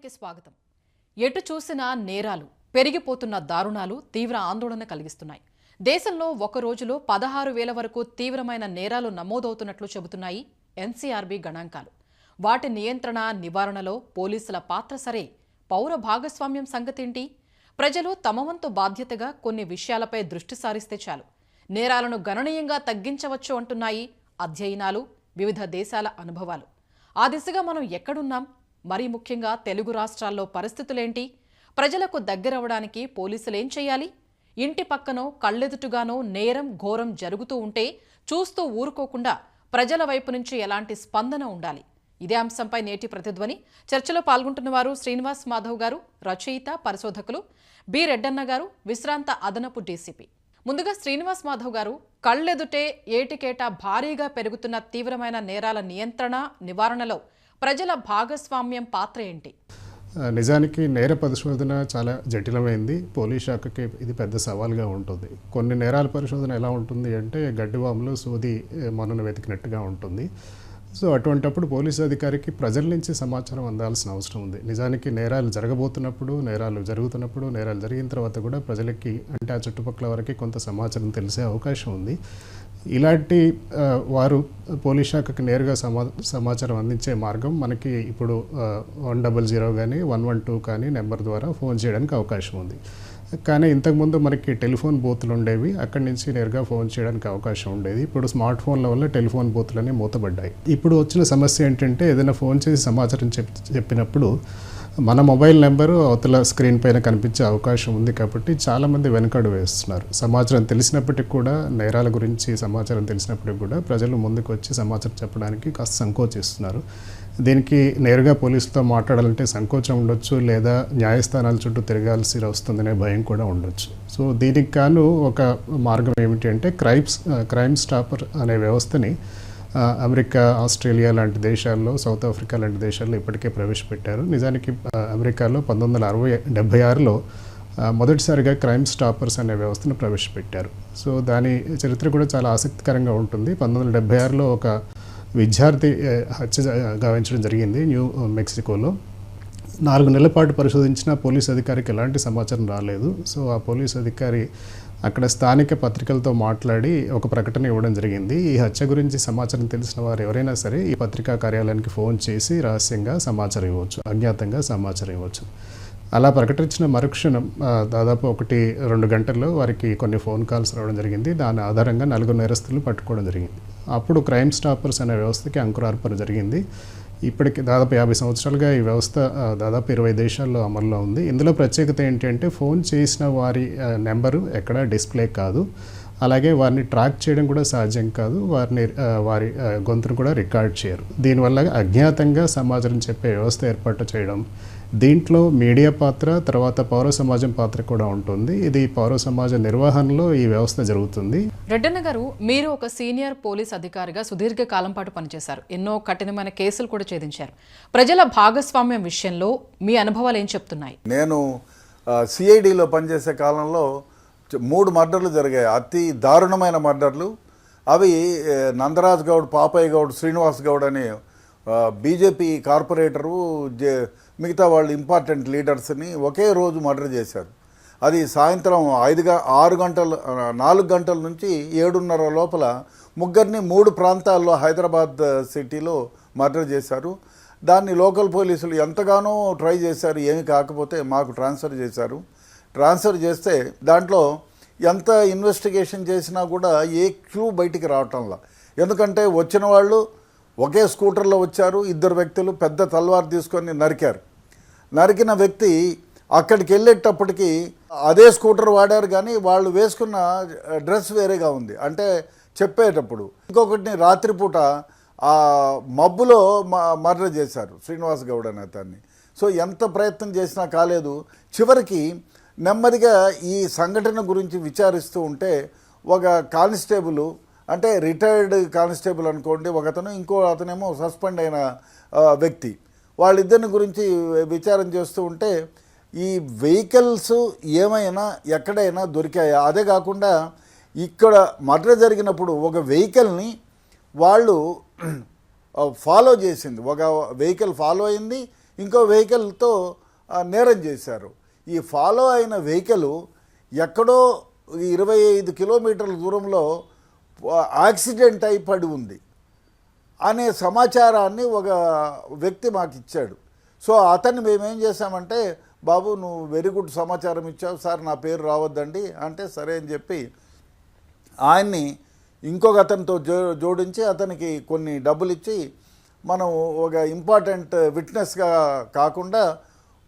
కార్యక్రమానికి స్వాగతం. ఎటు చూసినా నేరాలు పెరిగిపోతున్న దారుణాలు తీవ్ర ఆందోళన కలిగిస్తున్నాయి. దేశంలో ఒక రోజులో పదహారు వేల వరకు తీవ్రమైన నేరాలు నమోదవుతున్నట్లు చెబుతున్నాయి ఎన్సీఆర్బీ గణాంకాలు. వాటి నియంత్రణ నివారణలో పోలీసుల పాత్ర సరే. పౌర భాగస్వామ్యం సంగతేంటి? ప్రజలు తమ వంతు బాధ్యతగా కొన్ని విషయాలపై దృష్టి సారిస్తే చాలు. నేరాలను గణనీయంగా తగ్గించవచ్చు అంటున్నాయి అధ్యయనాలు వివిధ దేశాల అనుభవాలు. ఆ దిశగా మనం ఎక్కడున్నాం? మరీ ముఖ్యంగా తెలుగు రాష్ట్రాల్లో పరిస్థితులేంటి? ప్రజలకు దగ్గరవడానికి పోలీసులేం చేయాలి? ఇంటి పక్కనో కళ్ళెదుటుగానో నేరం ఘోరం జరుగుతూ ఉంటే చూస్తూ ఊరుకోకుండా ప్రజల వైపు నుంచి ఎలాంటి స్పందన ఉండాలి? ఇదే అంశంపై నేటి ప్రతిధ్వని. చర్చలో పాల్గొంటున్న వారు శ్రీనివాస్ మాధవ్ గారు రచయిత పరిశోధకులు బి. రెడ్డన్న గారు విశ్రాంత అదనపు డీసీపీ. ముందుగా శ్రీనివాస్ మాధవ్ గారు కళ్ళెదుటే ఏటికేటా భారీగా పెరుగుతున్న తీవ్రమైన నేరాల నియంత్రణ నివారణలో ప్రజల భాగస్వామ్యం పాత్ర ఏంటి? నిజానికి నేర పరిశోధన చాలా జటిలమైంది. పోలీస్ శాఖకి ఇది పెద్ద సవాల్గా ఉంటుంది. కొన్ని నేరాల పరిశోధన ఎలా ఉంటుంది అంటే గడ్డివాములు సూది మనను వెతికినట్టుగా ఉంటుంది. సో అటువంటప్పుడు పోలీసు అధికారికి ప్రజల నుంచి సమాచారం అందాల్సిన అవసరం ఉంది. నిజానికి నేరాలు జరగబోతున్నప్పుడు నేరాలు జరుగుతున్నప్పుడు నేరాలు జరిగిన తర్వాత కూడా ప్రజలకి అంటే ఆ చుట్టుపక్కల వరకు కొంత సమాచారం తెలిసే అవకాశం ఉంది. ఇలాంటి వారు పోలీస్ శాఖకు నేరుగా సమా సమాచారం అందించే మార్గం మనకి ఇప్పుడు వన్ డబల్ జీరో కానీ వన్ వన్ టూ కానీ నెంబర్ ద్వారా ఫోన్ చేయడానికి అవకాశం ఉంది. కానీ ఇంతకుముందు మనకి టెలిఫోన్ బూత్లు ఉండేవి అక్కడి నుంచి నేరుగా ఫోన్ చేయడానికి అవకాశం ఉండేది. ఇప్పుడు స్మార్ట్ ఫోన్ల వల్ల టెలిఫోన్ బూతులన్నీ మూతబడ్డాయి ఇప్పుడు వచ్చిన సమస్య ఏంటంటే ఏదైనా ఫోన్ చేసి సమాచారం చెప్ చెప్పినప్పుడు మన మొబైల్ నెంబరు అవతల స్క్రీన్ పైన కనిపించే అవకాశం ఉంది కాబట్టి చాలామంది వెనకడు వేస్తున్నారు. సమాచారం తెలిసినప్పటికీ కూడా నేరాల గురించి సమాచారం తెలిసినప్పటికీ కూడా ప్రజలు ముందుకు వచ్చి సమాచారం చెప్పడానికి కాస్త సంకోచిస్తున్నారు దీనికి నేరుగా పోలీసులతో మాట్లాడాలంటే సంకోచం ఉండొచ్చు లేదా న్యాయస్థానాల చుట్టూ తిరగాల్సి వస్తుందనే భయం కూడా ఉండొచ్చు. సో దీనికి గాను ఒక మార్గం ఏమిటి అంటే క్రైమ్స్ క్రైమ్ స్టాపర్ అనే వ్యవస్థని అమెరికా ఆస్ట్రేలియా లాంటి దేశాల్లో సౌత్ ఆఫ్రికా లాంటి దేశాల్లో ఇప్పటికే ప్రవేశపెట్టారు. నిజానికి అమెరికాలో పంతొమ్మిది వందల అరవై డెబ్బై ఆరులో మొదటిసారిగా క్రైమ్ స్టాపర్స్ అనే వ్యవస్థను ప్రవేశపెట్టారు. సో దాని చరిత్ర కూడా చాలా ఆసక్తికరంగా ఉంటుంది. పంతొమ్మిది వందల డెబ్బై ఆరులో ఒక విద్యార్థి హత్య గావించడం జరిగింది న్యూ మెక్సికోలో. నాలుగు నెలల పాటు పరిశోధించిన పోలీస్ అధికారికి ఎలాంటి సమాచారం రాలేదు. సో ఆ పోలీస్ అధికారి అక్కడ స్థానిక పత్రికలతో మాట్లాడి ఒక ప్రకటన ఇవ్వడం జరిగింది. ఈ హత్య గురించి సమాచారం తెలిసిన వారు ఎవరైనా సరే ఈ పత్రికా కార్యాలయానికి ఫోన్ చేసి రహస్యంగా సమాచారం ఇవ్వచ్చు అజ్ఞాతంగా సమాచారం ఇవ్వచ్చు. అలా ప్రకటించిన మరుక్షణం దాదాపు ఒకటి రెండు గంటల్లో వారికి కొన్ని ఫోన్ కాల్స్ రావడం జరిగింది. దాని ఆధారంగా నలుగురు నేరస్తులు పట్టుకోవడం జరిగింది. అప్పుడు క్రైమ్ స్టాపర్స్ అనే వ్యవస్థకి అంకురార్పణ జరిగింది. ఇప్పటికి దాదాపు యాభై సంవత్సరాలుగా ఈ వ్యవస్థ దాదాపు ఇరవై దేశాల్లో అమల్లో ఉంది. ఇందులో ప్రత్యేకత ఏంటంటే ఫోన్ చేసిన వారి నెంబరు ఎక్కడ డిస్ప్లే కాదు. అలాగే వారిని ట్రాక్ చేయడం కూడా సాధ్యం కాదు. వారిని వారి గొంతును కూడా రికార్డ్ చేయరు. దీనివల్ల అజ్ఞాతంగా సమాచారం చెప్పే వ్యవస్థ ఏర్పాటు చేయడం దీంట్లో మీడియా పాత్ర తర్వాత పౌర సమాజం పాత్ర కూడా ఉంటుంది. ఇది పౌర సమాజ నిర్వహణలో ఈ వ్యవస్థ జరుగుతుంది. రెడ్డన్న గారు మీరు ఒక సీనియర్ పోలీస్ అధికారిగా సుదీర్ఘ కాలం పాటు పనిచేశారు. ఎన్నో కఠినమైన కేసులు కూడా ఛేదించారు. ప్రజల భాగస్వామ్యం విషయంలో మీ అనుభవాలు ఏం చెప్తున్నాయి? నేను సిఐడిలో పనిచేసే కాలంలో మూడు మర్డర్లు జరిగాయి. అతి దారుణమైన మర్డర్లు. అవి నందరాజ్ గౌడ్ పాపయ్య గౌడ్ శ్రీనివాస్ గౌడ్ అని బీజేపీ కార్పొరేటరు జే మిగతా వాళ్ళు ఇంపార్టెంట్ లీడర్స్ని ఒకే రోజు మర్డర్ చేశారు. అది సాయంత్రం ఐదుగా ఆరు గంటల నాలుగు గంటల నుంచి ఏడున్నర లోపల ముగ్గురిని మూడు ప్రాంతాల్లో హైదరాబాద్ సిటీలో మర్డర్ చేశారు. దాన్ని లోకల్ పోలీసులు ఎంతగానో ట్రై చేశారు ఏమి కాకపోతే మాకు ట్రాన్స్ఫర్ చేశారు. ట్రాన్స్ఫర్ చేస్తే దాంట్లో ఎంత ఇన్వెస్టిగేషన్ చేసినా కూడా ఏ క్యూ బయటికి రావటంలా. ఎందుకంటే వచ్చిన వాళ్ళు ఒకే స్కూటర్లో వచ్చారు ఇద్దరు వ్యక్తులు పెద్ద తల్వార్ తీసుకొని నరికారు. నరికిన వ్యక్తి అక్కడికి వెళ్ళేటప్పటికి అదే స్కూటర్ వాడారు కానీ వాళ్ళు వేసుకున్న డ్రెస్ వేరేగా ఉంది. అంటే చెప్పేటప్పుడు ఇంకొకటిని రాత్రిపూట ఆ మబ్బులో మర్డర్ చేశారు శ్రీనివాస్ గౌడ్ అనే అతన్ని. సో ఎంత ప్రయత్నం చేసినా కాలేదు. చివరికి నెమ్మదిగా ఈ సంఘటన గురించి విచారిస్తూ ఉంటే ఒక కానిస్టేబుల్ అంటే రిటైర్డ్ కానిస్టేబుల్ అనుకోండి ఒకతను ఇంకో అతనేమో సస్పెండ్ అయిన వ్యక్తి. వాళ్ళిద్దరిని గురించి విచారం చేస్తూ ఉంటే ఈ వెహికల్స్ ఏమైనా ఎక్కడైనా దొరికాయా? అదే కాకుండా ఇక్కడ మర్డర్ జరిగినప్పుడు ఒక వెహికల్ని వాళ్ళు ఫాలో చేసింది. ఒక వెహికల్ ఫాలో అయింది ఇంకో వెహికల్తో నేరం చేశారు. ఈ ఫాలో అయిన వెహికల్ ఎక్కడో ఇరవై ఐదు కిలోమీటర్ల దూరంలో యాక్సిడెంట్ అయి పడి ఉంది. అనే సమాచారాన్ని ఒక వ్యక్తి మాకు ఇచ్చాడు. సో అతన్ని మేమేం చేశామంటే బాబు నువ్వు వెరీ గుడ్ సమాచారం ఇచ్చావు సార్ నా పేరు రావద్దండి అంటే సరే అని చెప్పి ఆయన్ని ఇంకొక అతనితో జో జోడించి అతనికి కొన్ని డబ్బులు ఇచ్చి మనం ఒక ఇంపార్టెంట్ విట్నెస్గా కాకుండా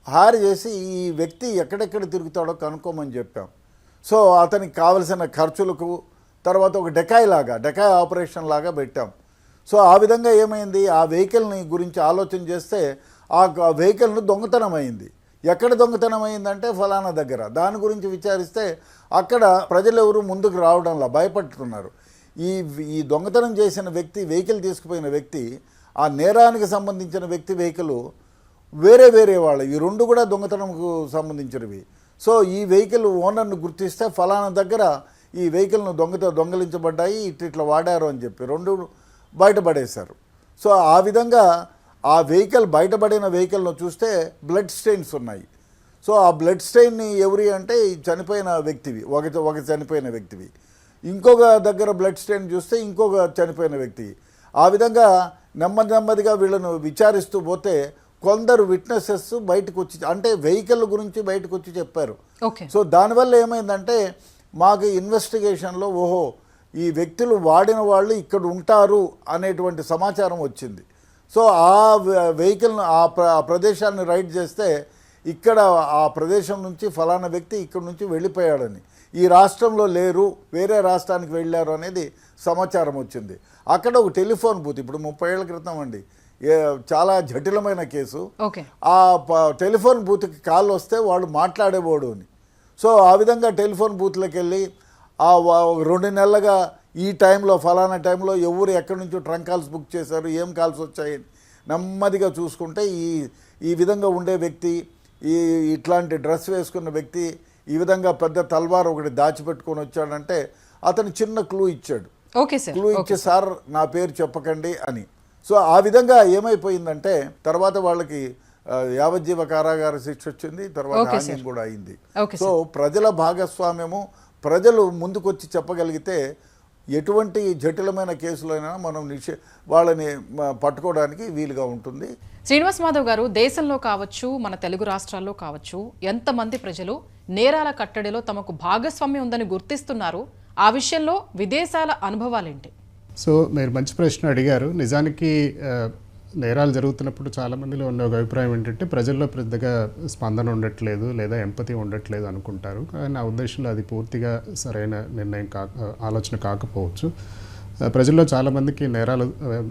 హైర్ చేసి ఈ వ్యక్తి ఎక్కడెక్కడ తిరుగుతాడో కనుక్కోమని చెప్పాం. సో అతనికి కావలసిన ఖర్చులకు తర్వాత ఒక డెకాయ్ లాగా డెకాయ్ ఆపరేషన్ లాగా పెట్టాం. సో ఆ విధంగా ఏమైంది? ఆ వెహికల్ని గురించి ఆలోచన చేస్తే ఆ వెహికల్ను దొంగతనం అయింది ఎక్కడ దొంగతనం అయిందంటే ఫలానా దగ్గర. దాని గురించి విచారిస్తే అక్కడ ప్రజలు ఎవరు ముందుకు రావడంలా భయపడుతున్నారు. ఈ ఈ దొంగతనం చేసిన వ్యక్తి వెహికల్ తీసుకుపోయిన వ్యక్తి ఆ నేరానికి సంబంధించిన వ్యక్తి వెహికల్ వేరే వేరే వాళ్ళు. ఈ రెండు కూడా దొంగతనంకు సంబంధించినవి. సో ఈ వెహికల్ ఓనర్ను గుర్తిస్తే ఫలానా దగ్గర ఈ వెహికల్ను దొంగత దొంగలించబడ్డాయి ఇట్లా వాడారు అని చెప్పి. రెండు బయటపడేశారు. సో ఆ విధంగా ఆ వెహికల్ బయటపడిన వెహికల్ను చూస్తే బ్లడ్ స్టెయిన్స్ ఉన్నాయి. సో ఆ బ్లడ్ స్టెయిన్ని ఎవరి అంటే చనిపోయిన వ్యక్తివి ఒక ఒక చనిపోయిన వ్యక్తివి. ఇంకొక దగ్గర బ్లడ్ స్టెయిన్ చూస్తే ఇంకొక చనిపోయిన వ్యక్తి. ఆ విధంగా నెమ్మది నెమ్మదిగా వీళ్ళను విచారిస్తూ పోతే కొందరు విట్నెసెస్ బయటకు వచ్చి అంటే వెహికల్ గురించి బయటకు వచ్చి చెప్పారు. ఓకే. సో దానివల్ల ఏమైందంటే మాకు ఇన్వెస్టిగేషన్లో ఓహో ఈ వ్యక్తులు వాడిన వాళ్ళు ఇక్కడ ఉంటారు అనేటువంటి సమాచారం వచ్చింది. సో ఆ వెహికల్ను ఆ ప్ర ప్రదేశాన్ని రైడ్ చేస్తే ఇక్కడ ఆ ప్రదేశం నుంచి ఫలానా వ్యక్తి ఇక్కడ నుంచి వెళ్ళిపోయాడని. ఈ రాష్ట్రంలో లేరు వేరే రాష్ట్రానికి వెళ్ళారు అనేది సమాచారం వచ్చింది. అక్కడ ఒక టెలిఫోన్ బూత్ ఇప్పుడు ముప్పై ఏళ్ళ క్రితం అండి చాలా జటిలమైన కేసు. ఓకే. ఆ టెలిఫోన్ బూత్కి కాల్ వస్తే వాళ్ళు మాట్లాడేవాడు అని. సో ఆ విధంగా టెలిఫోన్ బూత్లోకి వెళ్ళి ఆ రెండు నెలలుగా ఈ టైంలో ఫలానా టైంలో ఎవరు ఎక్కడి నుంచో ట్రంక్ కాల్స్ బుక్ చేశారు ఏం కాల్స్ వచ్చాయి నెమ్మదిగా చూసుకుంటే ఈ ఈ విధంగా ఉండే వ్యక్తి ఈ ఇట్లాంటి డ్రెస్ వేసుకున్న వ్యక్తి ఈ విధంగా పెద్ద తల్వార్ ఒకటి దాచిపెట్టుకొని వచ్చాడంటే అతను చిన్న క్లూ ఇచ్చాడు. ఓకే సార్ క్లూ ఇచ్చి సార్. నా పేరు చెప్పకండి అని. సో ఆ విధంగా ఏమైపోయిందంటే తర్వాత వాళ్ళకి యావజ్జీవ కారాగార శిక్ష వచ్చింది తర్వాత కూడా అయింది. సో ప్రజల భాగస్వామ్యము ప్రజలు ముందుకొచ్చి చెప్పగలిగితే ఎటువంటి జటిలమైన కేసులైనా మనం నిషే వాళ్ళని పట్టుకోవడానికి వీలుగా ఉంటుంది. శ్రీనివాస్ మాధవ్ గారు దేశంలో కావచ్చు మన తెలుగు రాష్ట్రాల్లో కావచ్చు ఎంతమంది ప్రజలు నేరాల కట్టడిలో తమకు భాగస్వామ్యం ఉందని గుర్తిస్తున్నారు. ఆ విషయంలో విదేశాల అనుభవాలేంటి? సో మీరు మంచి ప్రశ్న అడిగారు. నిజానికి నేరాలు జరుగుతున్నప్పుడు చాలా మందిలో ఉన్న ఒక అభిప్రాయం ఏంటంటే ప్రజల్లో పెద్దగా స్పందన ఉండట్లేదు లేదా ఎంపతి ఉండట్లేదు అనుకుంటారు. కానీ నా ఉద్దేశంలో అది పూర్తిగా సరైన నిర్ణయం కా ఆలోచన కాకపోవచ్చు. ప్రజల్లో చాలామందికి నేరాల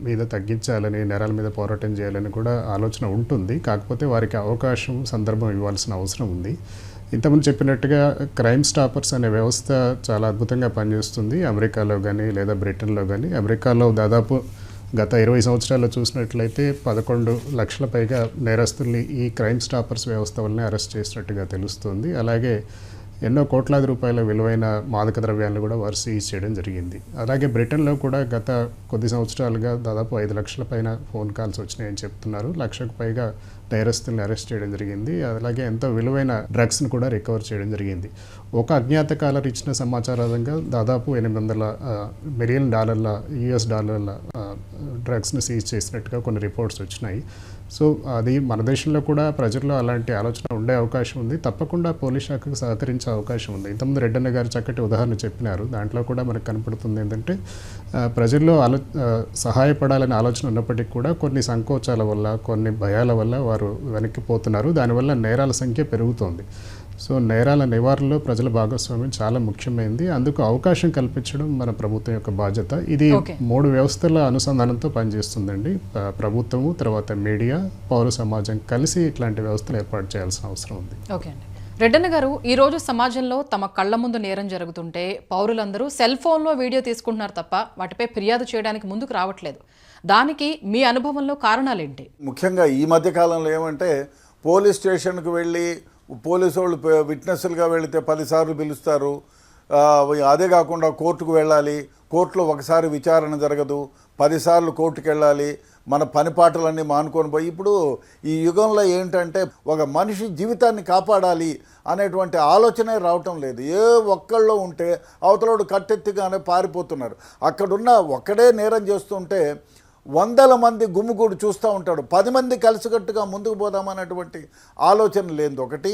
మీద తగ్గించాలని నేరాల మీద పోరాటం చేయాలని కూడా ఆలోచన ఉంటుంది. కాకపోతే వారికి అవకాశం సందర్భం ఇవ్వాల్సిన అవసరం ఉంది. ఇంతకుముందు చెప్పినట్టుగా క్రైమ్ స్టాపర్స్ అనే వ్యవస్థ చాలా అద్భుతంగా పనిచేస్తుంది. అమెరికాలో కానీ లేదా బ్రిటన్లో కానీ అమెరికాలో దాదాపు గత ఇరవై సంవత్సరాల్లో చూసినట్లయితే పదకొండు లక్షల పైగా నేరస్తుల్ని ఈ క్రైమ్ స్టాపర్స్ వ్యవస్థ వల్లనే అరెస్ట్ చేసినట్టుగా తెలుస్తుంది. అలాగే ఎన్నో కోట్లాది రూపాయల విలువైన మాదక ద్రవ్యాలను కూడా వారు సీజ్ చేయడం జరిగింది. అలాగే బ్రిటన్లో కూడా గత కొద్ది సంవత్సరాలుగా దాదాపు ఐదు లక్షల పైన ఫోన్ కాల్స్ వచ్చినాయని చెప్తున్నారు. లక్షకు పైగా నేరస్తుల్ని అరెస్ట్ చేయడం జరిగింది. అలాగే ఎంతో విలువైన డ్రగ్స్ను కూడా రికవర్ చేయడం జరిగింది. ఒక అజ్ఞాత కాలర్ ఇచ్చిన సమాచారంగా దాదాపు ఎనిమిది వందల మిలియన్ డాలర్ల యుఎస్ డాలర్ల డ్రగ్స్ను డ్రగ్స్ని సీజ్ చేసినట్టుగా కొన్ని రిపోర్ట్స్ వచ్చినాయి. సో అది మన దేశంలో కూడా ప్రజల్లో అలాంటి ఆలోచన ఉండే అవకాశం ఉంది. తప్పకుండా పోలీస్ శాఖకు సహకరించే అవకాశం ఉంది. ఇంతకుముందు రెడ్డన్న గారు చక్కటి ఉదాహరణ చెప్పినారు. దాంట్లో కూడా మనకు కనపడుతుంది ఏంటంటే ప్రజల్లో ఆలో సహాయపడాలనే ఆలోచన ఉన్నప్పటికీ కూడా కొన్ని సంకోచాల వల్ల కొన్ని భయాల వల్ల వారు వెనక్కిపోతున్నారు దానివల్ల నేరాల సంఖ్య పెరుగుతోంది. సో నేరాల నివారణలో ప్రజల భాగస్వామ్యం చాలా ముఖ్యమైనది అందుకు అవకాశం కల్పించడం మన ప్రభుత్వం యొక్క బాధ్యత. ఇది. మూడు వ్యవస్థల అనుసంధానంతో పనిచేస్తుందండి. ప్రభుత్వము తర్వాత మీడియా పౌర సమాజం కలిసి ఇట్లాంటి వ్యవస్థలు ఏర్పాటు చేయాల్సిన అవసరం ఉంది. ఓకే అండి. రెడ్డన్న గారు ఈ రోజు సమాజంలో తమ కళ్ళ ముందు నేరం జరుగుతుంటే పౌరులందరూ సెల్ ఫోన్లో వీడియో తీసుకుంటున్నారు తప్ప వాటిపై ఫిర్యాదు చేయడానికి ముందుకు రావట్లేదు. దానికి మీ అనుభవంలో కారణాలేంటి? ముఖ్యంగా ఈ మధ్య కాలంలో ఏమంటే పోలీస్ స్టేషన్కి వెళ్ళి పోలీసు వాళ్ళు విట్నెస్లుగా వెళితే పదిసార్లు పిలుస్తారు. అదే కాకుండా కోర్టుకు వెళ్ళాలి. కోర్టులో ఒకసారి విచారణ జరగదు. పదిసార్లు కోర్టుకు వెళ్ళాలి మన పనిపాటలన్నీ మానుకొని పోయి ఇప్పుడు ఈ యుగంలో ఏంటంటే ఒక మనిషి జీవితాన్ని కాపాడాలి అనేటువంటి ఆలోచనే రావటం లేదు. ఏ ఒక్కళ్ళు ఉంటే అవతలోడు కట్టెత్తిగానే పారిపోతున్నారు. అక్కడున్న ఒక్కడే నేరం చేస్తుంటే వందల మంది గుమ్ముగూడు చూస్తూ ఉంటాడు. పది మంది కలిసికట్టుగా ముందుకు పోదామనేటువంటి ఆలోచన లేనిది ఒకటి.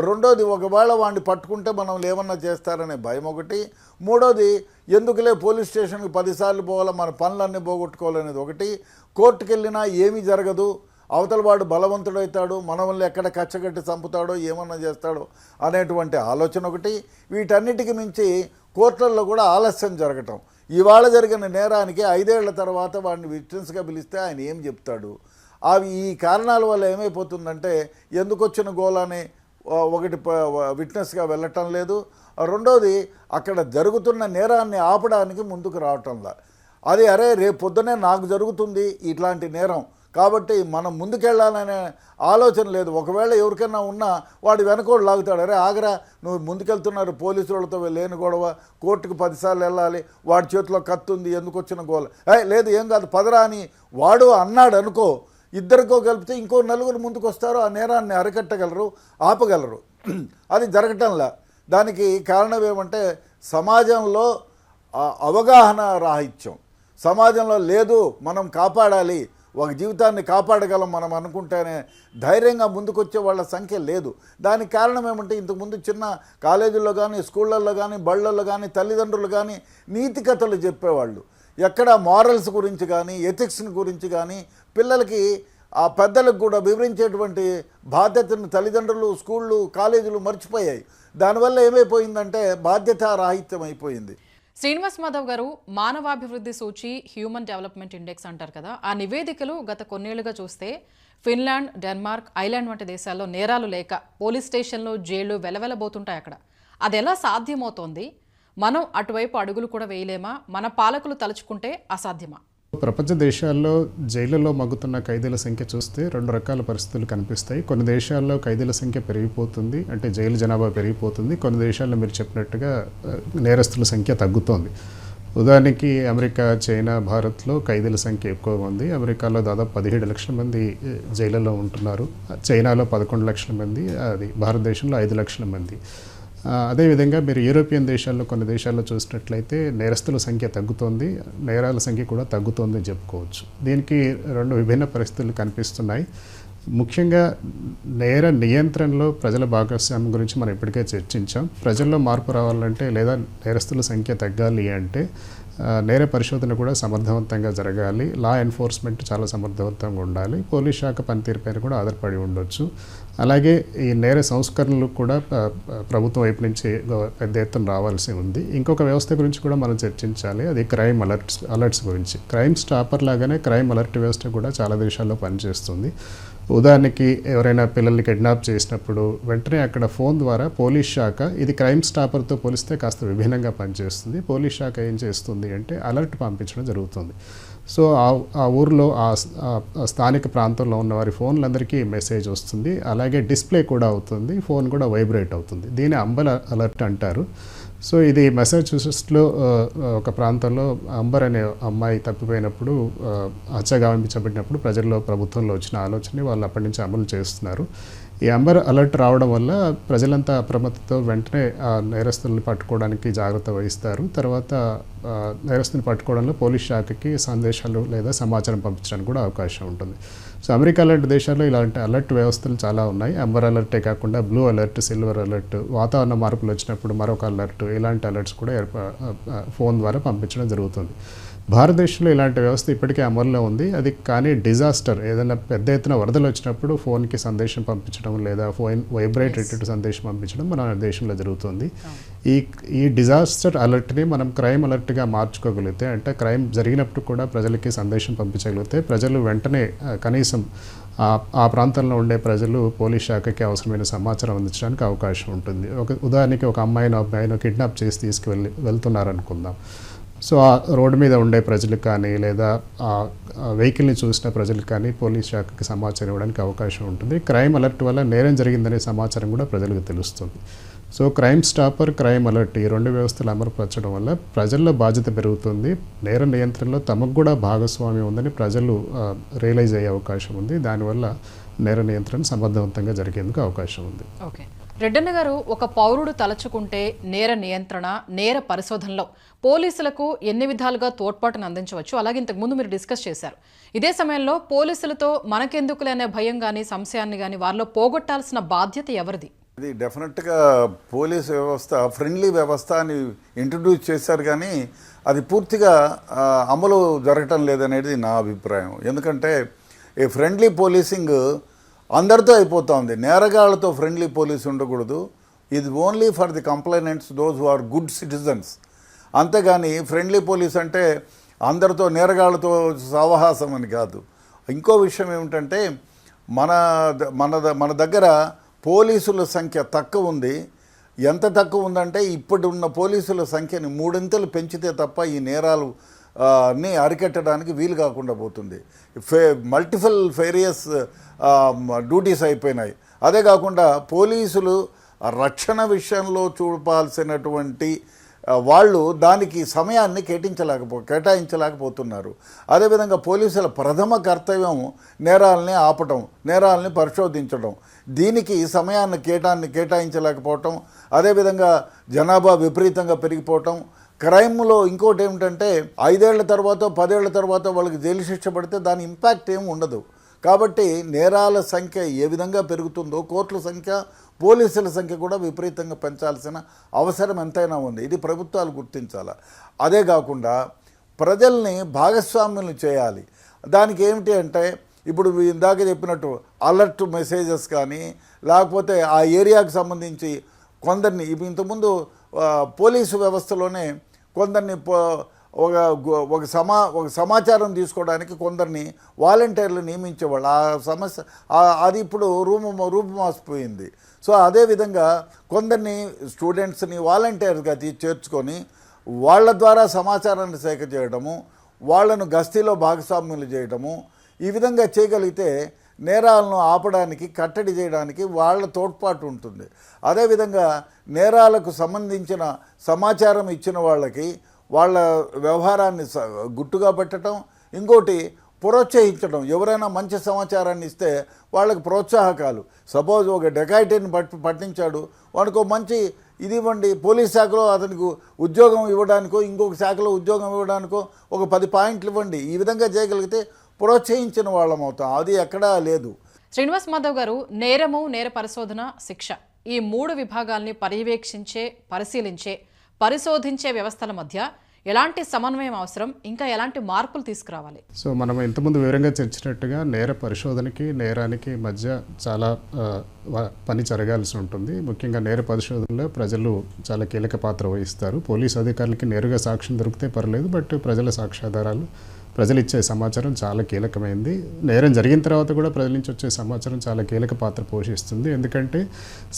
రెండోది ఒకవేళ వాడిని పట్టుకుంటే మనం ఏమన్నా చేస్తారనే భయం ఒకటి. మూడోది ఎందుకులే పోలీస్ స్టేషన్కి పదిసార్లు పోవాలా మన పనులన్నీ పోగొట్టుకోవాలనేది ఒకటి. కోర్టుకు వెళ్ళినా ఏమీ జరగదు. అవతల వాడు బలవంతుడవుతాడు మనల్ని ఎక్కడ కచ్చగట్టి చంపుతాడో ఏమన్నా చేస్తాడో అనేటువంటి ఆలోచన ఒకటి. వీటన్నిటికి మించి కోర్టులలో కూడా ఆలస్యం జరగటం. ఇవాళ జరిగిన నేరానికి ఐదేళ్ళ తర్వాత వాడిని విక్టిమ్స్గా పిలిస్తే ఆయన ఏం చెప్తాడు? అవి ఈ కారణాల వల్ల ఏమైపోతుందంటే ఎందుకు వచ్చిన గోలని ఒకటి ప- విట్నెస్గా వెళ్ళటం లేదు. రెండోది అక్కడ జరుగుతున్న నేరాన్ని ఆపడానికి ముందుకు రావటంలా అది అరే రేపు పొద్దునే నాకు జరుగుతుంది ఇట్లాంటి నేరం. కాబట్టి మనం ముందుకెళ్ళాలనే ఆలోచన లేదు. ఒకవేళ ఎవరికైనా ఉన్నా వాడు వెనకోడు లాగుతాడు. అరే ఆగరా నువ్వు ముందుకెళ్తున్నారు పోలీసు వాళ్ళతో లేని గొడవ కోర్టుకు పదిసార్లు వెళ్ళాలి వాడి చేతిలో కత్తి ఉంది ఎందుకు వచ్చిన గోల? ఏ లేదు ఏం కాదు పదరా అని వాడు అన్నాడు అనుకో ఇద్దరికో కలిపితే ఇంకో నలుగురు ముందుకు వస్తారు ఆ నేరాన్ని అరికట్టగలరు ఆపగలరు. అది జరగటంలా. దానికి కారణం ఏమంటే సమాజంలో అవగాహన రాహిత్యం. సమాజంలో లేదు మనం కాపాడాలి ఒక జీవితాన్ని కాపాడగలం మనం అనుకుంటేనే ధైర్యంగా ముందుకొచ్చే వాళ్ళ సంఖ్య లేదు. దానికి కారణం ఏమంటే ఇంతకుముందు చిన్న కాలేజీల్లో కానీ స్కూళ్ళల్లో కానీ బళ్ళల్లో కానీ తల్లిదండ్రులు కానీ నీతి కథలు చెప్పేవాళ్ళు. ఎక్కడ మారల్స్ గురించి కానీ ఎథిక్స్ని గురించి కానీ పిల్లలకి ఆ పెద్దలకు కూడా వివరించేటువంటి బాధ్యతను తల్లిదండ్రులు స్కూళ్ళు కాలేజీలు మర్చిపోయాయి. దానివల్ల ఏమైపోయిందంటే బాధ్యత రాహిత్యం అయిపోయింది. శ్రీనివాస్ మాధవ్ గారు మానవాభివృద్ధి సూచి హ్యూమన్ డెవలప్మెంట్ ఇండెక్స్ అంటారు కదా. ఆ నివేదికలు గత కొన్నేళ్ళుగా చూస్తే ఫిన్లాండ్ డెన్మార్క్ ఐలాండ్ వంటి దేశాల్లో నేరాలు లేక పోలీస్ స్టేషన్లు జైళ్ళు వెలవెలబోతుంటాయి అక్కడ. అది ఎలా సాధ్యమవుతోంది? మనం అటువైపు అడుగులు కూడా వేయలేమా? మన పాలకులు తలుచుకుంటే అసాధ్యమా? ప్రపంచ దేశాల్లో జైళ్ళలో మగ్గుతున్న ఖైదీల సంఖ్య చూస్తే రెండు రకాల పరిస్థితులు కనిపిస్తాయి. కొన్ని దేశాల్లో ఖైదీల సంఖ్య పెరిగిపోతుంది అంటే జైలు జనాభా పెరిగిపోతుంది. కొన్ని దేశాల్లో మీరు చెప్పినట్టుగా నేరస్తుల సంఖ్య తగ్గుతోంది. ఉదాహరణకి అమెరికా చైనా భారత్లో ఖైదీల సంఖ్య ఎక్కువగా ఉంది. అమెరికాలో దాదాపు పదిహేడు లక్షల మంది జైళ్ళలో ఉంటున్నారు. చైనాలో పదకొండు లక్షల మంది అది భారతదేశంలో ఐదు లక్షల మంది. అదేవిధంగా మీరు యూరోపియన్ దేశాల్లో కొన్ని దేశాల్లో చూసినట్లయితే నేరస్తుల సంఖ్య తగ్గుతోంది నేరాల సంఖ్య కూడా తగ్గుతోంది అని చెప్పుకోవచ్చు. దీనికి రెండు విభిన్న పరిస్థితులు కనిపిస్తున్నాయి. ముఖ్యంగా నేర నియంత్రణలో ప్రజల భాగస్వామ్యం గురించి మనం ఇప్పటికే చర్చించాం. ప్రజల్లో మార్పు రావాలంటే లేదా నేరస్తుల సంఖ్య తగ్గాలి అంటే నేర పరిశోధన కూడా సమర్థవంతంగా జరగాలి. లా ఎన్ఫోర్స్మెంట్ చాలా సమర్థవంతంగా ఉండాలి. పోలీస్ శాఖ పనితీరుపైన కూడా ఆధారపడి ఉండొచ్చు. అలాగే ఈ నేర సంస్కరణలు కూడా ప్రభుత్వం వైపు నుంచి పెద్ద ఎత్తున రావాల్సి ఉంది. ఇంకొక వ్యవస్థ గురించి కూడా మనం చర్చించాలి. అది క్రైమ్ అలర్ట్స్ అలర్ట్స్ గురించి. క్రైమ్ స్టాపర్ లాగానే క్రైమ్ అలర్ట్ వ్యవస్థ కూడా చాలా దేశాల్లో పనిచేస్తుంది. ఉదాహరణకి ఎవరైనా పిల్లల్ని కిడ్నాప్ చేసినప్పుడు వెంటనే అక్కడ ఫోన్ ద్వారా పోలీస్ శాఖ ఇది క్రైమ్ స్టాపర్తో పోలిస్తే కాస్త విభిన్నంగా పనిచేస్తుంది. పోలీస్ శాఖ ఏం చేస్తుంది అంటే అలర్ట్ పంపించడం జరుగుతుంది. సో ఆ- ఆ ఊర్లో ఆ స్థానిక ప్రాంతంలో ఉన్న వారి ఫోన్లందరికీ మెసేజ్ వస్తుంది. అలాగే డిస్ప్లే కూడా అవుతుంది ఫోన్ కూడా వైబ్రేట్ అవుతుంది. దీని అంబల్ అలర్ట్ అంటారు. సో ఇది మెసాచ్యూసెట్స్లో ఒక ప్రాంతంలో అంబర్ అనే అమ్మాయి తప్పిపోయినప్పుడు ఆ, ప్రజల్లో ప్రభుత్వంలో వచ్చిన ఆలోచనని వాళ్ళు అప్పటి నుంచి అమలు చేస్తున్నారు. ఈ అంబర్ అలర్ట్ రావడం వల్ల ప్రజలంతా అప్రమత్తతో వెంటనే ఆ నేరస్తుల్ని పట్టుకోవడానికి జాగ్రత్త వహిస్తారు. తర్వాత నేరస్తుని పట్టుకోవడంలో పోలీస్ శాఖకి సందేశాలు లేదా సమాచారం పంపించడానికి కూడా అవకాశం ఉంటుంది. సో అమెరికా లాంటి దేశాల్లో ఇలాంటి అలర్ట్ వ్యవస్థలు చాలా ఉన్నాయి. అంబర్ అలర్టే కాకుండా బ్లూ అలర్ట్ సిల్వర్ అలర్ట్ వాతావరణ మార్పులు వచ్చినప్పుడు మరొక అలర్ట్ ఇలాంటి అలర్ట్స్ కూడా ఫోన్ ద్వారా పంపించడం జరుగుతుంది. భారతదేశంలో ఇలాంటి వ్యవస్థ ఇప్పటికే అమల్లో ఉంది. అది కానీ డిజాస్టర్ ఏదైనా పెద్ద ఎత్తున వరదలు వచ్చినప్పుడు ఫోన్కి సందేశం పంపించడం లేదా ఫోన్ వైబ్రేట్ రేటెడ్ సందేశం పంపించడం మన దేశంలో జరుగుతుంది. ఈ ఈ డిజాస్టర్ అలర్ట్ని మనం క్రైమ్ అలర్ట్గా మార్చుకోగలిగితే అంటే క్రైమ్ జరిగినప్పుడు కూడా ప్రజలకి సందేశం పంపించగలిగితే ప్రజలు వెంటనే కనీసం ఆ ఆ ప్రాంతంలో ఉండే ప్రజలు పోలీస్ శాఖకి అవసరమైన సమాచారం అందించడానికి అవకాశం ఉంటుంది. ఒక ఉదాహరణకి ఒక అమ్మాయిని అబ్బాయిని కిడ్నాప్ చేసి తీసుకువెళ్ళి వెళ్తున్నారనుకుందాం. సో ఆ రోడ్డు మీద ఉండే ప్రజలకు కానీ లేదా ఆ వెహికల్ని చూసిన ప్రజలకు కానీ పోలీస్ శాఖకి సమాచారం ఇవ్వడానికి అవకాశం ఉంటుంది. క్రైమ్ అలర్ట్ వల్ల నేరం జరిగిందనే సమాచారం కూడా ప్రజలకు తెలుస్తుంది. So crime stopper crime alert ఈ రెండు వ్యవస్థలు అమలుపరచడం వల్ల ప్రజల్లో బాధ్యత పెరుగుతుంది. నేర నియంత్రణలో తమకు కూడా భాగస్వామ్యం ఉందని ప్రజలు రియలైజ్ అయ్యే అవకాశం ఉంది. దానివల్ల నేర నియంత్రణ సమర్థవంతంగా జరిగేందుకు అవకాశం ఉంది. ఓకే. రెడ్డన్న గారు ఒక పౌరుడు తలచుకుంటే నేర నియంత్రణ నేర పరిశోధనలో పోలీసులకు ఎన్ని విధాలుగా తోడ్పాటును అందించవచ్చు? అలాగే ఇంతకుముందు మీరు డిస్కస్ చేశారు. ఇదే సమయంలో పోలీసులతో మనకెందుకులే అనే భయం కానీ సంశయాన్ని కానీ వారిలో పోగొట్టాల్సిన బాధ్యత ఎవరిది? ఇది డెఫినెట్గా పోలీస్ వ్యవస్థ ఫ్రెండ్లీ వ్యవస్థ అని ఇంట్రడ్యూస్ చేశారు కానీ అది పూర్తిగా అమలు జరగటం లేదనేది నా అభిప్రాయం. ఎందుకంటే ఈ ఫ్రెండ్లీ పోలీసింగ్ అందరితో అయిపోతుంది నేరగాళ్ళతో ఫ్రెండ్లీ పోలీస్ ఉండకూడదు. ఇది only for the complainants those who are good citizens అంతేగాని ఫ్రెండ్లీ పోలీస్ అంటే అందరితో నేరగాళ్ళతో సవహాసం అని కాదు. ఇంకో విషయం ఏమిటంటే మన ద- మన ద- మన దగ్గర పోలీసుల సంఖ్య తక్కువ ఉంది. ఎంత తక్కువ ఉందంటే ఇప్పుడు ఉన్న పోలీసుల సంఖ్యని మూడింతలు పెంచితే తప్ప ఈ నేరాలు ని అరికట్టడానికి వీలు కాకుండా పోతుంది. ఫే మల్టిపుల్ ఫేరియస్ డ్యూటీస్ అయిపోయినాయి. అదే కాకుండా పోలీసులు రక్షణ విషయంలో చూపాల్సినటువంటి వాళ్ళు దానికి సమయాన్ని కేటించలేకపో కేటాయించలేకపోతున్నారు. అదేవిధంగా పోలీసుల ప్రథమ కర్తవ్యం నేరాలని ఆపటం నేరాలని పరిశోధించడం దీనికి సమయాన్ని కేటాన్ని కేటాయించలేకపోవటం. అదేవిధంగా జనాభా విపరీతంగా పెరిగిపోవటం. క్రైమ్లో ఇంకోటి ఏమిటంటే ఐదేళ్ళ తర్వాత పదేళ్ళ తర్వాత వాళ్ళకి జైలు శిక్ష పడితే దాని ఇంపాక్ట్ ఏమి ఉండదు. కాబట్టి నేరాల సంఖ్య ఏ విధంగా పెరుగుతుందో కోర్టుల సంఖ్య పోలీసుల సంఖ్య కూడా విపరీతంగా పెంచాల్సిన అవసరం ఎంతైనా ఉంది. ఇది ప్రభుత్వాలు గుర్తించాలి? అదే కాకుండా ప్రజల్ని భాగస్వామ్యులు చేయాలి. దానికి ఏమిటి అంటే ఇప్పుడు ఇందాక చెప్పినట్టు అలర్ట్ మెసేజెస్ కానీ లేకపోతే ఆ ఏరియాకు సంబంధించి కొందరిని ఇంతకుముందు పోలీసు వ్యవస్థలోనే కొందరిని ఒక ఒక సమా ఒక సమాచారం తీసుకోవడానికి కొందరిని వాలంటీర్లు నియమించేవాళ్ళు. ఆ సమస్య అది ఇప్పుడు రూపు రూపుమాసిపోయింది సో అదేవిధంగా కొందరిని స్టూడెంట్స్ని వాలంటీర్గా తీ చేర్చుకొని వాళ్ళ ద్వారా సమాచారాన్ని సేకరించడము చేయడము వాళ్ళను గస్తీలో భాగస్వామ్యులు చేయటము ఈ విధంగా చేయగలిగితే నేరాలను ఆపడానికి కట్టడి చేయడానికి వాళ్ళ తోడ్పాటు ఉంటుంది. అదేవిధంగా నేరాలకు సంబంధించిన సమాచారం ఇచ్చిన వాళ్ళకి వాళ్ళ వ్యవహారాన్ని స- గుట్టుగా పెట్టడం ఇంకోటి ప్రోత్సహించడం ఎవరైనా మంచి సమాచారాన్ని ఇస్తే వాళ్ళకి ప్రోత్సాహకాలు. సపోజ్ ఒక డెకాయిటీని పట్టి పట్టించాడు వాడికి ఒక మంచి ఇది ఇవ్వండి పోలీస్ శాఖలో అతనికి ఉద్యోగం ఇవ్వడానికో ఇంకొక శాఖలో ఉద్యోగం ఇవ్వడానికో ఒక పది పాయింట్లు ఇవ్వండి. ఈ విధంగా చేయగలిగితే ప్రోత్సహించిన వాళ్ళం అవుతాం. అది ఎక్కడా లేదు. శ్రీనివాస్ మాధవ్ గారు నేరము నేర పరిశోధన శిక్ష ఈ మూడు విభాగాల్ని పర్యవేక్షించే పరిశీలించే పరిశోధించే వ్యవస్థల మధ్య ఎలాంటి సమన్వయం అవసరం ఇంకా ఎలాంటి మార్పులు తీసుకురావాలి? సో మనం ఇంతకుముందు వివరంగా చర్చినట్టుగా నేర పరిశోధనకి నేరానికి మధ్య చాలా పని జరగాల్సి ఉంటుంది. ముఖ్యంగా నేర పరిశోధనలో ప్రజలు చాలా కీలక పాత్ర వహిస్తారు. పోలీసు అధికారులకి నేరుగా సాక్ష్యం దొరికితే పర్లేదు బట్ ప్రజల సాక్ష్యాధారాలు ప్రజలు ఇచ్చే సమాచారం చాలా కీలకమైంది. నేరం జరిగిన తర్వాత కూడా ప్రజల నుంచి వచ్చే సమాచారం చాలా కీలక పాత్ర పోషిస్తుంది. ఎందుకంటే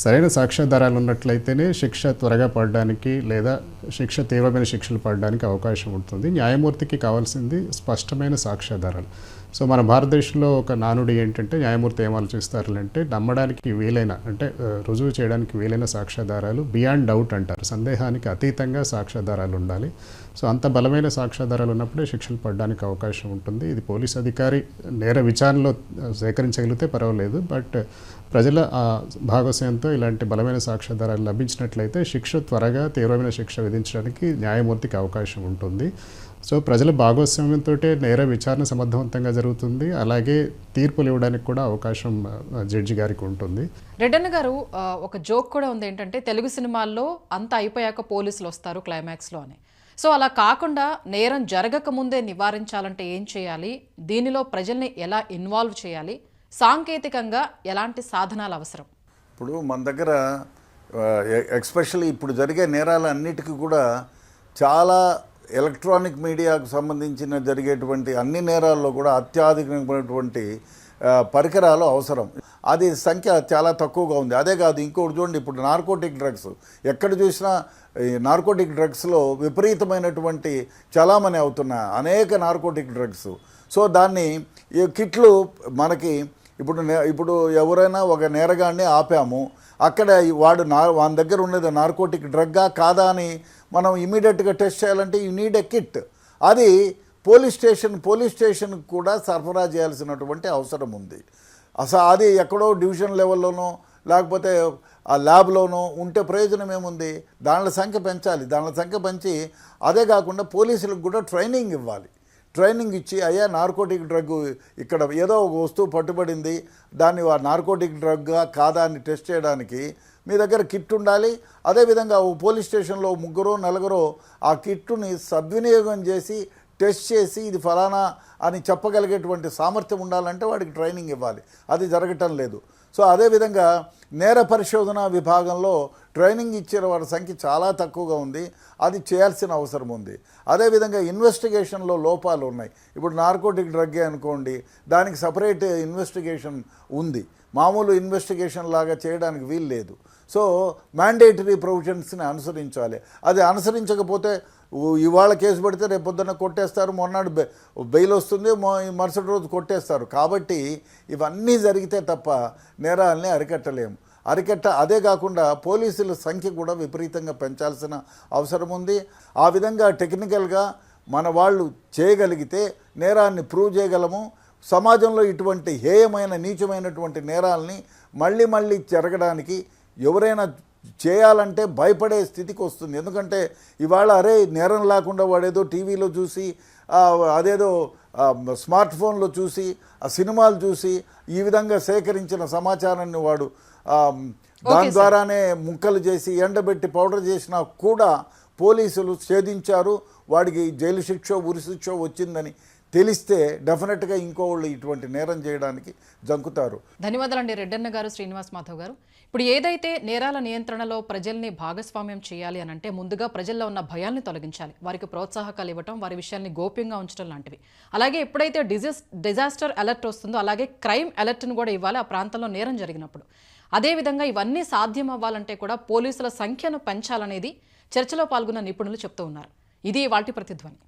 సరైన సాక్ష్యాధారాలు ఉన్నట్లయితేనే శిక్ష త్వరగా పడడానికి లేదా శిక్ష తీవ్రమైన శిక్షలు పడడానికి అవకాశం ఉంటుంది. న్యాయమూర్తికి కావాల్సింది స్పష్టమైన సాక్ష్యాధారాలు. సో మన భారతదేశంలో ఒక నానుడి ఏంటంటే న్యాయమూర్తి ఏం ఆలోచిస్తారు అంటే నమ్మడానికి వీలైన అంటే రుజువు చేయడానికి వీలైన సాక్ష్యాధారాలు బియాండ్ డౌట్ అంటారు. సందేహానికి అతీతంగా సాక్ష్యాధారాలు ఉండాలి. సో అంత బలమైన సాక్ష్యాధారాలు ఉన్నప్పుడే శిక్షలు పడడానికి అవకాశం ఉంటుంది. ఇది పోలీస్ అధికారి నేర విచారణలో సేకరించగలిగితే పర్వాలేదు. బట్ ప్రజల ఆ, భాగస్వామ్యంతో ఇలాంటి బలమైన సాక్ష్యాధారాలు లభించినట్లయితే శిక్ష త్వరగా తీవ్రమైన శిక్ష విధించడానికి న్యాయమూర్తికి అవకాశం ఉంటుంది. సో ప్రజల భాగస్వామ్యంతో నేర విచారణ సమర్థవంతంగా జరుగుతుంది. అలాగే తీర్పులు ఇవ్వడానికి కూడా అవకాశం జడ్జి గారికి ఉంటుంది. రెడ్డన్న గారు ఒక జోక్ కూడా ఉంది ఏంటంటే తెలుగు సినిమాల్లో అంతా అయిపోయాక పోలీసులు వస్తారు క్లైమాక్స్లో అని. సో అలా కాకుండా నేరం జరగక ముందే నివారించాలంటే ఏం చేయాలి? దీనిలో ప్రజల్ని ఎలా ఇన్వాల్వ్ చేయాలి? సాంకేతికంగా ఎలాంటి సాధనాలు అవసరం? ఇప్పుడు మన దగ్గర ఎక్స్పెషల్లీ ఇప్పుడు జరిగే నేరాలన్నిటికీ కూడా చాలా ఎలక్ట్రానిక్ మీడియాకు సంబంధించిన జరిగేటువంటి అన్ని నేరాల్లో కూడా అత్యాధునికమైనటువంటి పరికరాలు అవసరం. అది సంఖ్య చాలా తక్కువగా ఉంది. అదే కాదు ఇంకోటి చూడండి ఇప్పుడు నార్కోటిక్ డ్రగ్స్. ఎక్కడ చూసినా ఈ నార్కోటిక్ డ్రగ్స్లో విపరీతమైనటువంటి చలామణి అవుతున్నాయి. అనేక నార్కోటిక్ డ్రగ్స్. సో దాన్ని ఈ కిట్లు మనకి ఇప్పుడు నే- ఇప్పుడు ఎవరైనా ఒక నేరగాన్ని ఆపాము. అక్కడ వాడు నా వాని దగ్గర ఉన్నది నార్కోటిక్ డ్రగ్గా కాదా అని మనం ఇమీడియట్గా టెస్ట్ చేయాలంటే యూ నీడ్ ఎ కిట్. అది పోలీస్ స్టేషన్ పోలీస్ స్టేషన్ కూడా సరఫరా చేయాల్సినటువంటి అవసరం ఉంది. అసలు అది ఎక్కడో డివిజన్ లెవెల్లోనో లేకపోతే ఆ ల్యాబ్లోనో ఉంటే ప్రయోజనం ఏముంది? దానిల సంఖ్య పెంచాలి. దానిల సంఖ్య పెంచి అదే కాకుండా పోలీసులకు కూడా ట్రైనింగ్ ఇవ్వాలి. ట్రైనింగ్ ఇచ్చి అయ్యా నార్కోటిక్ డ్రగ్ ఇక్కడ ఏదో ఒక వస్తువు పట్టుబడింది దాన్ని ఆ నార్కోటిక్ డ్రగ్గా కాదా అని టెస్ట్ చేయడానికి మీ దగ్గర కిట్ ఉండాలి. అదేవిధంగా ఓ పోలీస్ స్టేషన్లో ముగ్గురు నలుగురు ఆ కిట్టుని సద్వినియోగం చేసి టెస్ట్ చేసి ఇది ఫలానా అని చెప్పగలిగేటువంటి సామర్థ్యం ఉండాలంటే వాడికి ట్రైనింగ్ ఇవ్వాలి. అది జరగటం లేదు. సో అదేవిధంగా నేర పరిశోధన విభాగంలో ట్రైనింగ్ ఇచ్చిన వారి సంఖ్య చాలా తక్కువగా ఉంది. అది చేయాల్సిన అవసరం ఉంది. అదేవిధంగా ఇన్వెస్టిగేషన్లో లోపాలు ఉన్నాయి. ఇప్పుడు నార్కోటిక్ డ్రగ్గే అనుకోండి దానికి సపరేట్ ఇన్వెస్టిగేషన్ ఉంది. మామూలు ఇన్వెస్టిగేషన్ లాగా చేయడానికి వీలు లేదు సో మ్యాండేటరీ ప్రొవిజన్స్ని అనుసరించాలి. అది అనుసరించకపోతే ఇవాళ కేసు పెడితే రేపు పొద్దున్న కొట్టేస్తారు. మొన్నటి బెయిల్ వస్తుంది. మరుసటి రోజు కొట్టేస్తారు. కాబట్టి ఇవన్నీ జరిగితే తప్ప నేరాలని అరికట్టలేము. అరికట్ట అదే కాకుండా పోలీసుల సంఖ్య కూడా విపరీతంగా పెంచాల్సిన అవసరం ఉంది. ఆ విధంగా టెక్నికల్గా మన వాళ్ళు చేయగలిగితే నేరాన్ని ప్రూవ్ చేయగలము. సమాజంలో ఇటువంటి హేయమైన నీచమైనటువంటి నేరాలని మళ్ళీ మళ్ళీ జరగడానికి ఎవరైనా చేయాలంటే భయపడే స్థితికి వస్తుంది. ఎందుకంటే ఇవాళ అరే నేరం లేకుండా వాడేదో టీవీలో చూసి అదేదో స్మార్ట్ ఫోన్లో చూసి ఆ సినిమాలు చూసి ఈ విధంగా సేకరించిన సమాచారాన్ని వాడు దాని ద్వారానే ముక్కలు చేసి ఎండబెట్టి పౌడర్ చేసినా కూడా పోలీసులు ఛేదించారు. వాడికి జైలు శిక్ష ఉరి శిక్ష వచ్చిందని తెలిస్తే డెఫినెట్గా ఇంకోళ్ళు ఇటువంటి నేరం చేయడానికి జంకుతారు. ధన్యవాదాలండి రెడ్డన్న గారు శ్రీనివాస్ మాధవ్ గారు. ఇప్పుడు ఏదైతే నేరాల నియంత్రణలో ప్రజల్ని భాగస్వామ్యం చేయాలి అని అంటే ముందుగా ప్రజల్లో ఉన్న భయాల్ని తొలగించాలి. వారికి ప్రోత్సాహకాలు ఇవ్వటం వారి విషయాల్ని గోప్యంగా ఉంచడం లాంటివి. అలాగే ఎప్పుడైతే డిజాస్ డిజాస్టర్ అలర్ట్ వస్తుందో అలాగే క్రైమ్ అలర్ట్ను కూడా ఇవ్వాలి ఆ ప్రాంతంలో నేరం జరిగినప్పుడు. అదేవిధంగా ఇవన్నీ సాధ్యం అవ్వాలంటే కూడా పోలీసుల సంఖ్యను పెంచాలనేది చర్చలో పాల్గొన్న నిపుణులు చెప్తూ ఉన్నారు. ఇది వాటి ప్రతిధ్వని.